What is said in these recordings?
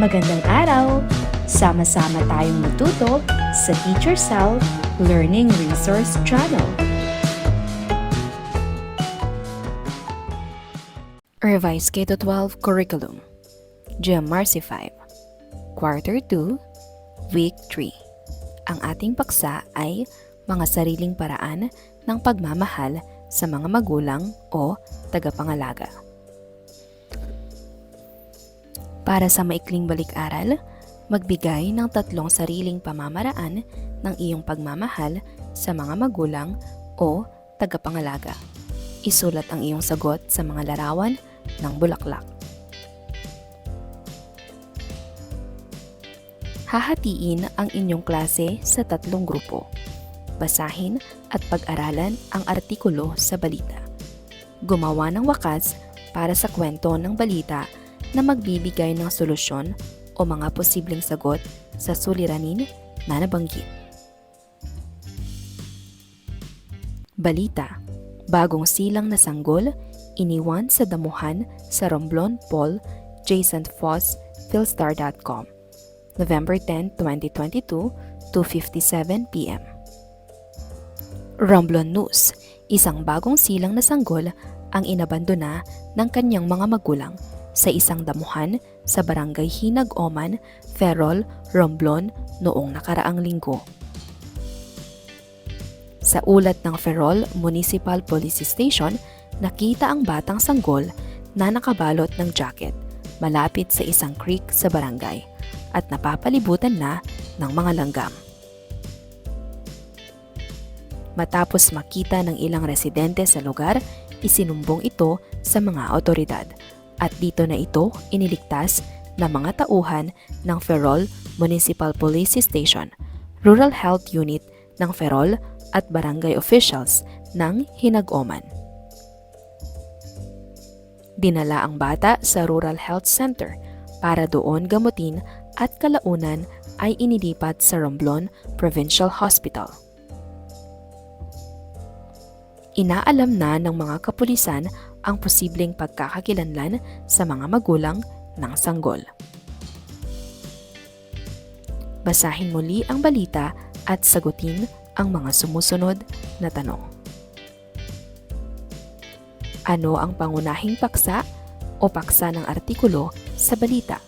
Magandang araw! Sama-sama tayong matuto sa Teacher Sal Learning Resource Channel. Revised K-12 Curriculum GMRC 5 Quarter 2 Week 3 Ang ating paksa ay mga sariling paraan ng pagmamahal sa mga magulang o tagapangalaga. Para sa maikling balik-aral, magbigay ng tatlong sariling pamamaraan ng iyong pagmamahal sa mga magulang o tagapangalaga. Isulat ang iyong sagot sa mga larawan ng bulaklak. Hahatiin ang inyong klase sa tatlong grupo. Basahin at pag-aralan ang artikulo sa balita. Gumawa ng wakas para sa kwento ng balita na magbibigay ng solusyon o mga posibleng sagot sa suliranin na nabanggit. Balita Bagong silang na sanggol, iniwan sa damuhan sa Romblon Paul, Jason Foss, Philstar.com. November 10, 2022, 2.57 p.m. Romblon News, isang bagong silang na sanggol ang inabandona ng kanyang mga magulang sa isang damuhan sa barangay Hinag-Oman, Ferrol, Romblon noong nakaraang linggo. Sa ulat ng Ferrol Municipal Police Station, nakita ang batang sanggol na nakabalot ng jacket malapit sa isang creek sa barangay at napapalibutan na ng mga langgam. Matapos makita ng ilang residente sa lugar, isinumbong ito sa mga otoridad at dito na ito iniligtas ng mga tauhan ng Ferrol Municipal Police Station, Rural Health Unit ng Ferrol at barangay officials ng Hinag-Oman. Dinala ang bata sa Rural Health Center para doon gamutin at kalaunan ay inilipat sa Romblon Provincial Hospital. Inaalam na ng mga kapulisan ang posibleng pagkakakilanlan sa mga magulang ng sanggol. Basahin muli ang balita at sagutin ang mga sumusunod na tanong. Ano ang pangunahing paksa o paksa ng artikulo sa balita?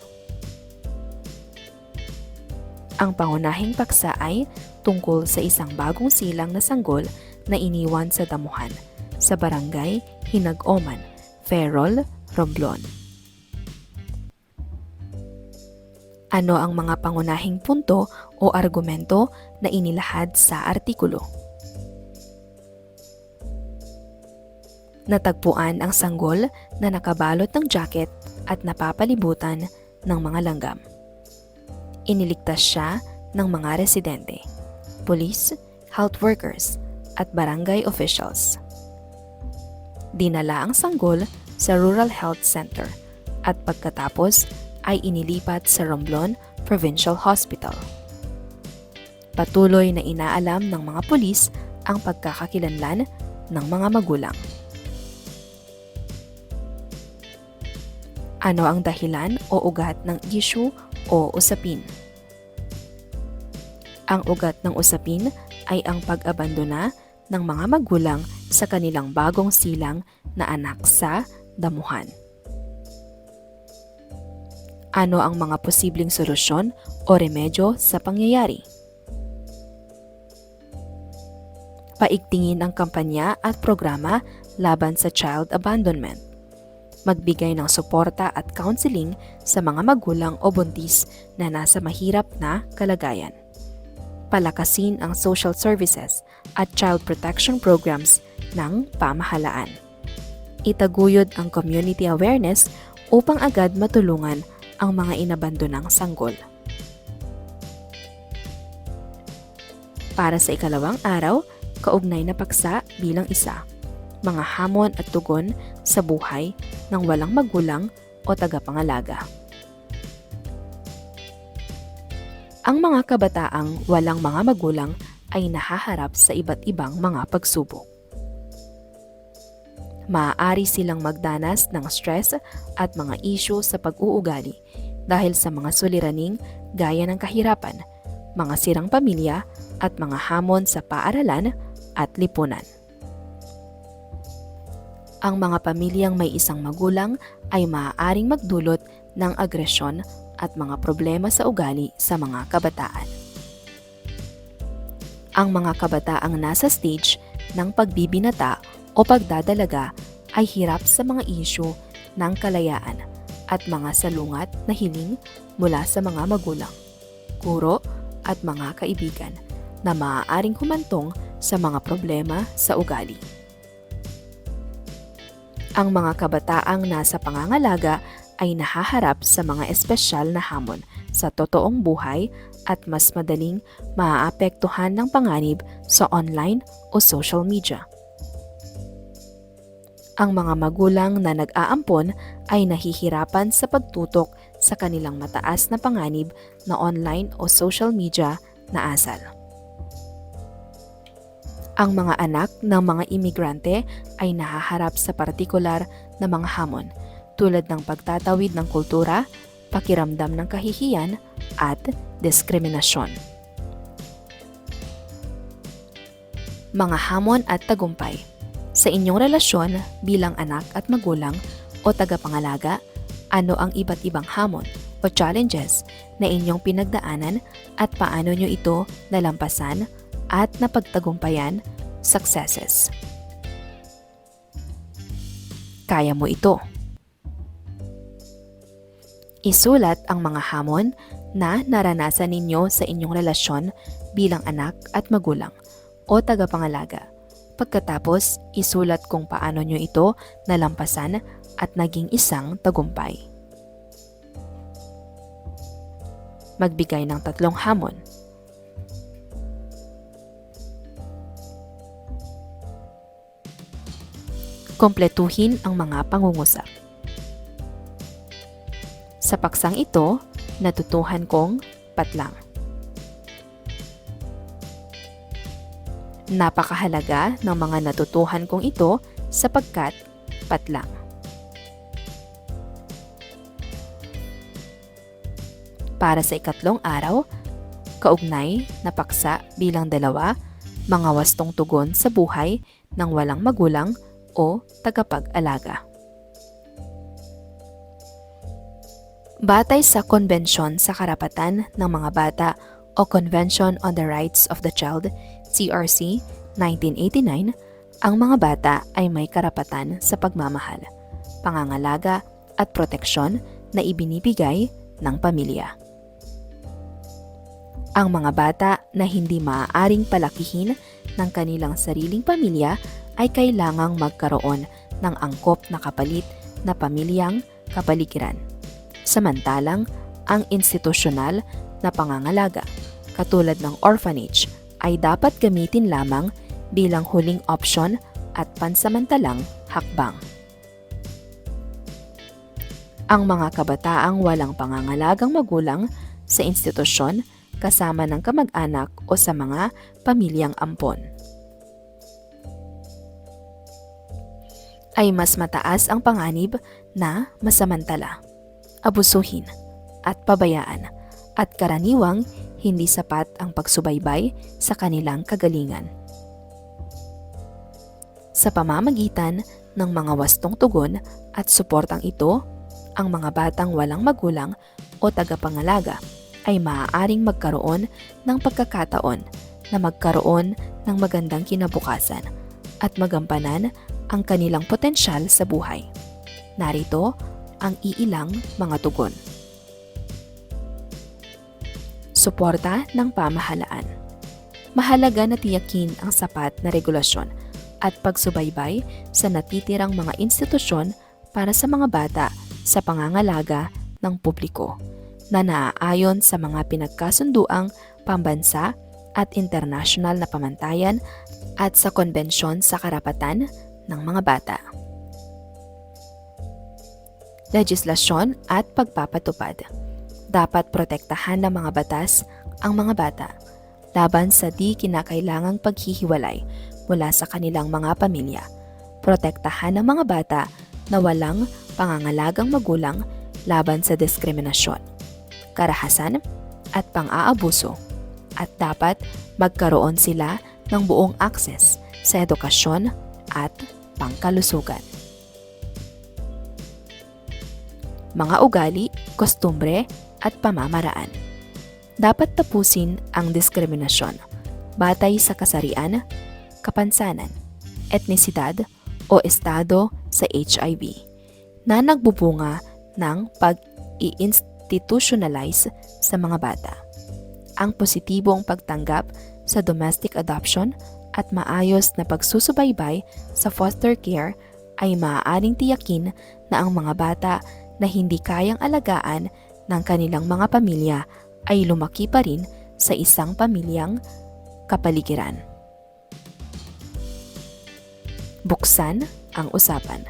Ang pangunahing paksa ay tungkol sa isang bagong silang na sanggol na iniwan sa damuhan sa barangay Hinag-Oman, Ferrol, Romblon. Ano ang mga pangunahing punto o argumento na inilahad sa artikulo? Natagpuan ang sanggol na nakabalot ng jacket at napapalibutan ng mga langgam. Iniligtas siya ng mga residente, police, health workers, at barangay officials. Dinala ang sanggol sa Rural Health Center at pagkatapos ay inilipat sa Romblon Provincial Hospital. Patuloy na inaalam ng mga pulis ang pagkakakilanlan ng mga magulang. Ano ang dahilan o ugat ng issue o usapin? Ang ugat ng usapin ay ang pag-abandona ng mga magulang sa kanilang bagong silang na anak sa damuhan. Ano ang mga posibleng solusyon o remedyo sa pangyayari? Paigtingin ang kampanya at programa laban sa child abandonment. Magbigay ng suporta at counseling sa mga magulang o buntis na nasa mahirap na kalagayan. Palakasin ang social services at child protection programs ng pamahalaan. Itaguyod ang community awareness upang agad matulungan ang mga inabandonang sanggol. Para sa ikalawang araw, kaugnay na paksa bilang isa, mga hamon at tugon sa buhay ng walang magulang o tagapangalaga. Ang mga kabataang walang mga magulang ay nahaharap sa iba't ibang mga pagsubok. Maaari silang magdanas ng stress at mga issue sa pag-uugali, dahil sa mga suliraning gaya ng kahirapan, mga sirang pamilya at mga hamon sa paaralan at lipunan. Ang mga pamilyang may isang magulang ay maaaring magdulot ng agresyon at mga problema sa ugali sa mga kabataan. Ang mga kabataang nasa stage ng pagbibinata o pagdadalaga ay hirap sa mga isyu ng kalayaan at mga salungat na hiling mula sa mga magulang, guro at mga kaibigan na maaaring humantong sa mga problema sa ugali. Ang mga kabataang nasa pangangalaga ay nahaharap sa mga espesyal na hamon sa totoong buhay at mas madaling maaapektuhan ng panganib sa online o social media. Ang mga magulang na nag-aampon ay nahihirapan sa pagtutok sa kanilang mataas na panganib na online o social media na asal. Ang mga anak ng mga imigrante ay nahaharap sa partikular na mga hamon tulad ng pagtatawid ng kultura, pakiramdam ng kahihiyan at diskriminasyon. Mga hamon at tagumpay Sa inyong relasyon bilang anak at magulang o tagapangalaga, ano ang iba't ibang hamon o challenges na inyong pinagdaanan at paano nyo ito nalampasan at napagtagumpayan successes. Kaya mo ito. Isulat ang mga hamon na naranasan ninyo sa inyong relasyon bilang anak at magulang o tagapangalaga. Pagkatapos, isulat kung paano nyo ito nalampasan at naging isang tagumpay. Magbigay ng tatlong hamon. Kompletuhin ang mga pangungusap. Sa paksang ito, natutuhan kong patlang. Napakahalaga ng mga natutuhan kong ito sapagkat patlang. Para sa ikatlong araw, kaugnay na paksa bilang dalawa, mga wastong tugon sa buhay ng walang magulang o tagapag-alaga. Batay sa Konbensyon sa Karapatan ng Mga Bata o Convention on the Rights of the Child, CRC 1989, ang mga bata ay may karapatan sa pagmamahal, pangangalaga at proteksyon na ibinibigay ng pamilya. Ang mga bata na hindi maaaring palakihin ng kanilang sariling pamilya ay kailangang magkaroon ng angkop na kapalit na pamilyang kapaligiran. Samantalang, ang institusyonal na pangangalaga, katulad ng orphanage, ay dapat gamitin lamang bilang huling opsyon at pansamantalang hakbang. Ang mga kabataang walang pangangalagang magulang sa institusyon kasama ng kamag-anak o sa mga pamilyang ampon. ay mas mataas ang panganib na masamantala, abusuhin, at pabayaan, at karaniwang hindi sapat ang pagsubaybay sa kanilang kagalingan. Sa pamamagitan ng mga wastong tugon at suportang ito, ang mga batang walang magulang o tagapangalaga ay maaaring magkaroon ng pagkakataon na magkaroon ng magandang kinabukasan at magampanan ang kanilang potensyal sa buhay. Narito ang iilang mga tugon. Suporta ng pamahalaan. Mahalaga na tiyakin ang sapat na regulasyon at pagsubaybay sa natitirang mga institusyon para sa mga bata sa pangangalaga ng publiko na naaayon sa mga pinagkasunduang pambansa at internasyonal na pamantayan at sa konbensyon sa karapatan ng mga bata. Legislasyon at pagpapatupad. Dapat protektahan ng mga batas ang mga bata laban sa di kinakailangang paghihiwalay mula sa kanilang mga pamilya. Protektahan ng mga bata na walang pangangalagang magulang laban sa diskriminasyon karahasan, at pang-aabuso. At dapat magkaroon sila ng buong akses sa edukasyon at pangkalusugan. Mga ugali, kostumbre, at pamamaraan. Dapat tapusin ang diskriminasyon batay sa kasarian, kapansanan, etnisidad o estado sa HIV na nagbubunga ng pag-i-institutionalize sa mga bata. Ang positibong pagtanggap sa domestic adoption at maayos na pagsusubaybay sa foster care ay maaaring tiyakin na ang mga bata na hindi kayang alagaan ng kanilang mga pamilya ay lumaki pa rin sa isang pamilyang kapaligiran. Buksan ang usapan.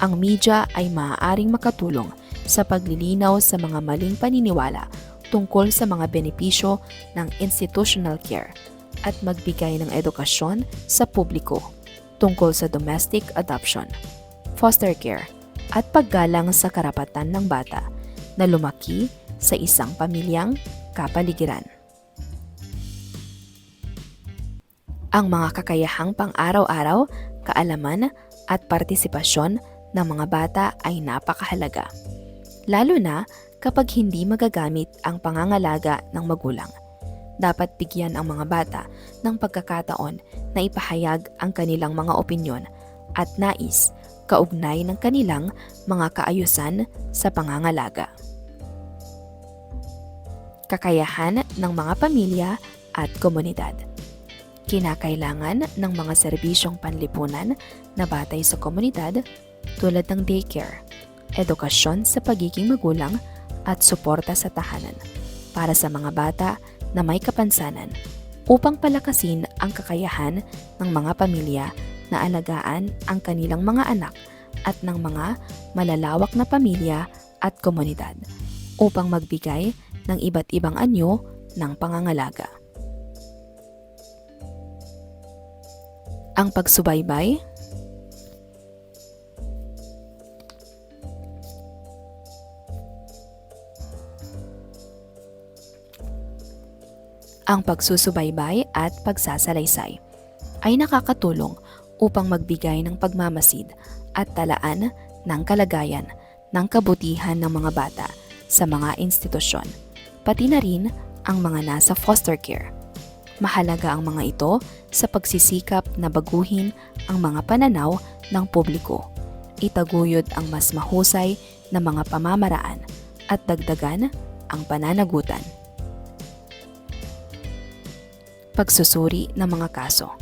Ang media ay maaaring makatulong sa paglilinaw sa mga maling paniniwala tungkol sa mga benepisyo ng institutional care at magbigay ng edukasyon sa publiko tungkol sa domestic adoption, foster care, at paggalang sa karapatan ng bata na lumaki sa isang pamilyang kapaligiran. Ang mga kakayahang pang-araw-araw, kaalaman at partisipasyon ng mga bata ay napakahalaga. Lalo na kapag hindi magagamit ang pangangalaga ng magulang. Dapat bigyan ang mga bata ng pagkakataon na ipahayag ang kanilang mga opinyon at nais kaugnay ng kanilang mga kaayusan sa pangangalaga. Kakayahan ng mga pamilya at komunidad. Kinakailangan ng mga serbisyong panlipunan na batay sa komunidad tulad ng daycare, edukasyon sa pagiging magulang at suporta sa tahanan para sa mga bata na may kapansanan upang palakasin ang kakayahan ng mga pamilya na alagaan ang kanilang mga anak at ng mga malalawak na pamilya at komunidad upang magbigay ng iba't ibang anyo ng pangangalaga. Ang pagsubaybay Ang pagsusubaybay at pagsasalaysay ay nakakatulong upang magbigay ng pagmamasid at talaan ng kalagayan ng kabutihan ng mga bata sa mga institusyon, pati na rin ang mga nasa foster care. Mahalaga ang mga ito sa pagsisikap na baguhin ang mga pananaw ng publiko, itaguyod ang mas mahusay na mga pamamaraan at dagdagan ang pananagutan. Pagsusuri ng mga kaso.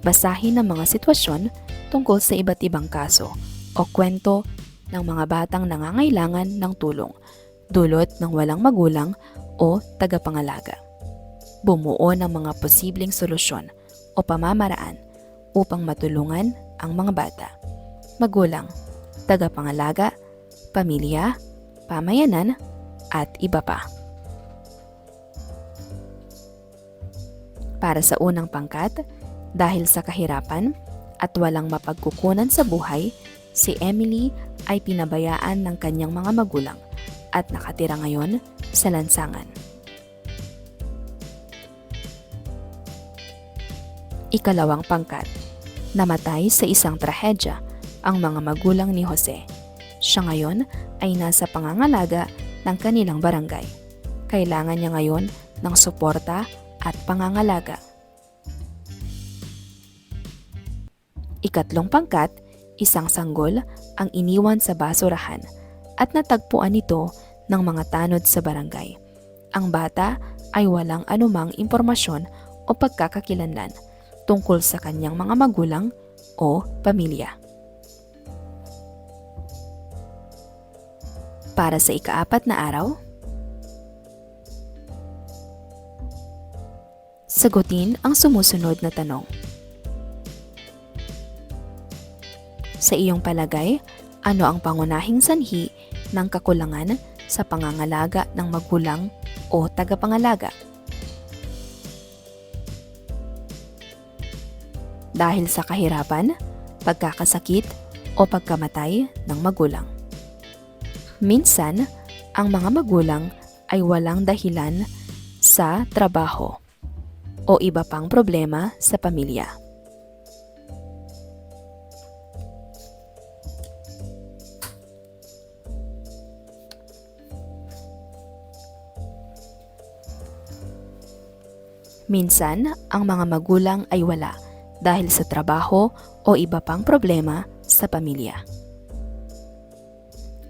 Basahin ang mga sitwasyon tungkol sa iba't ibang kaso o kwento ng mga batang nangangailangan ng tulong dulot ng walang magulang o tagapangalaga. Bumuo ng mga posibleng solusyon o pamamaraan upang matulungan ang mga bata, magulang, tagapangalaga, pamilya, pamayanan, at iba pa. Para sa unang pangkat, dahil sa kahirapan at walang mapagkukunan sa buhay, si Emily ay pinabayaan ng kanyang mga magulang at nakatira ngayon sa lansangan. Ikalawang pangkat, namatay sa isang trahedya ang mga magulang ni Jose. Siya ngayon ay nasa pangangalaga ng kanilang barangay. Kailangan niya ngayon ng suporta at pangangalaga. Ikatlong pangkat, isang sanggol ang iniwan sa basurahan at natagpuan ito ng mga tanod sa barangay. Ang bata ay walang anumang impormasyon o pagkakakilanlan tungkol sa kanyang mga magulang o pamilya. Para sa ikaapat na araw, sagutin ang sumusunod na tanong. Sa iyong palagay, ano ang pangunahing sanhi ng kakulangan sa pangangalaga ng magulang o tagapangalaga? Dahil sa kahirapan, pagkakasakit o pagkamatay ng magulang. Minsan, ang mga magulang ay walang dahilan sa trabaho o iba pang problema sa pamilya. Minsan, ang mga magulang ay wala dahil sa trabaho o iba pang problema sa pamilya.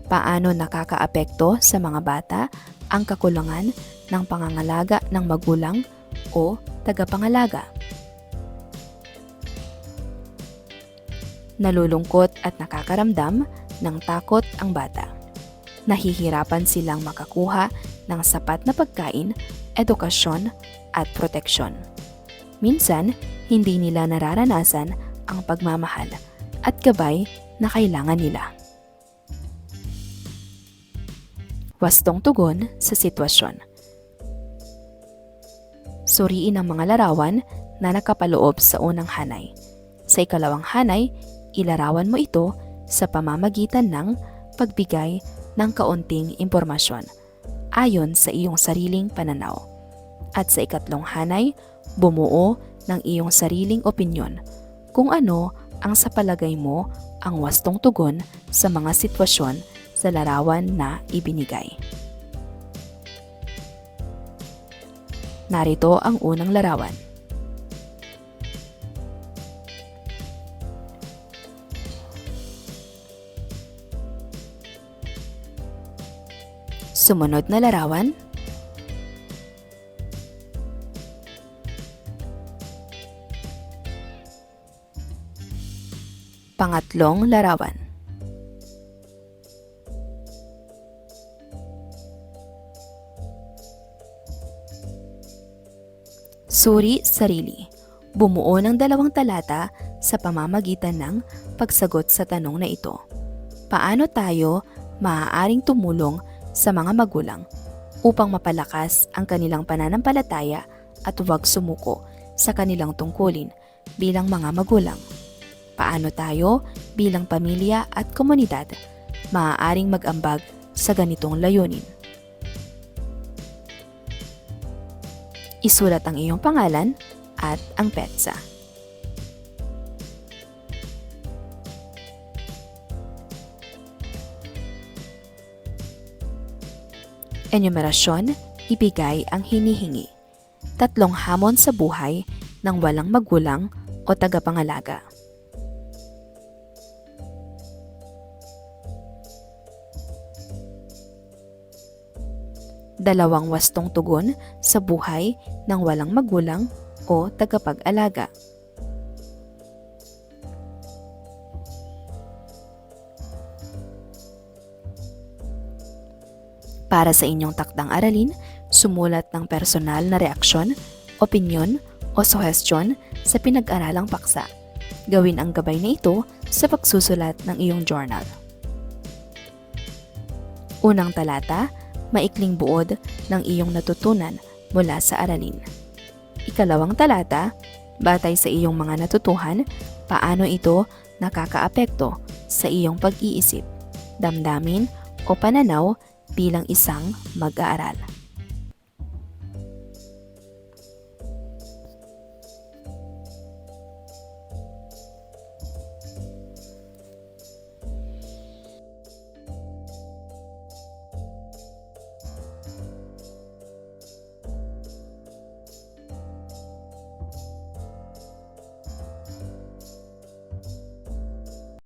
Paano nakakaapekto sa mga bata ang kakulangan ng pangangalaga ng magulang o tagapangalaga? Nalulungkot at nakakaramdam ng takot ang bata. Nahihirapan silang makakuha ng sapat na pagkain, edukasyon at proteksyon. Minsan, hindi nila nararanasan ang pagmamahal at gabay na kailangan nila. Wastong tugon sa sitwasyon. Suriin ang mga larawan na nakapaloob sa unang hanay. Sa ikalawang hanay, ilarawan mo ito sa pamamagitan ng pagbigay ng kaunting impormasyon ayon sa iyong sariling pananaw. At sa ikatlong hanay, bumuo ng iyong sariling opinyon kung ano ang sa palagay mo ang wastong tugon sa mga sitwasyon sa larawan na ibinigay. Narito ang unang larawan. Sumunod na larawan. Pangatlong larawan. Suri sarili. Bumuo ng dalawang talata sa pamamagitan ng pagsagot sa tanong na ito. Paano tayo maaaring tumulong sa mga magulang upang mapalakas ang kanilang pananampalataya at huwag sumuko sa kanilang tungkulin bilang mga magulang? Paano tayo bilang pamilya at komunidad maaaring mag-ambag sa ganitong layunin? Isulat ang iyong pangalan at ang petsa. Enumerasyon, ibigay ang hinihingi. Tatlong hamon sa buhay ng walang magulang o tagapangalaga. Dalawang wastong tugon sa buhay ng walang magulang o tagapag-alaga. Para sa inyong takdang aralin, sumulat ng personal na reaksyon, opinyon o suhestyon sa pinag-aralang paksa. Gawin ang gabay na ito sa pagsusulat ng iyong journal. Unang talata, maikling buod ng iyong natutunan mula sa aralin. Ikalawang talata, batay sa iyong mga natutuhan, paano ito nakakaapekto sa iyong pag-iisip, damdamin o pananaw bilang isang mag-aaral.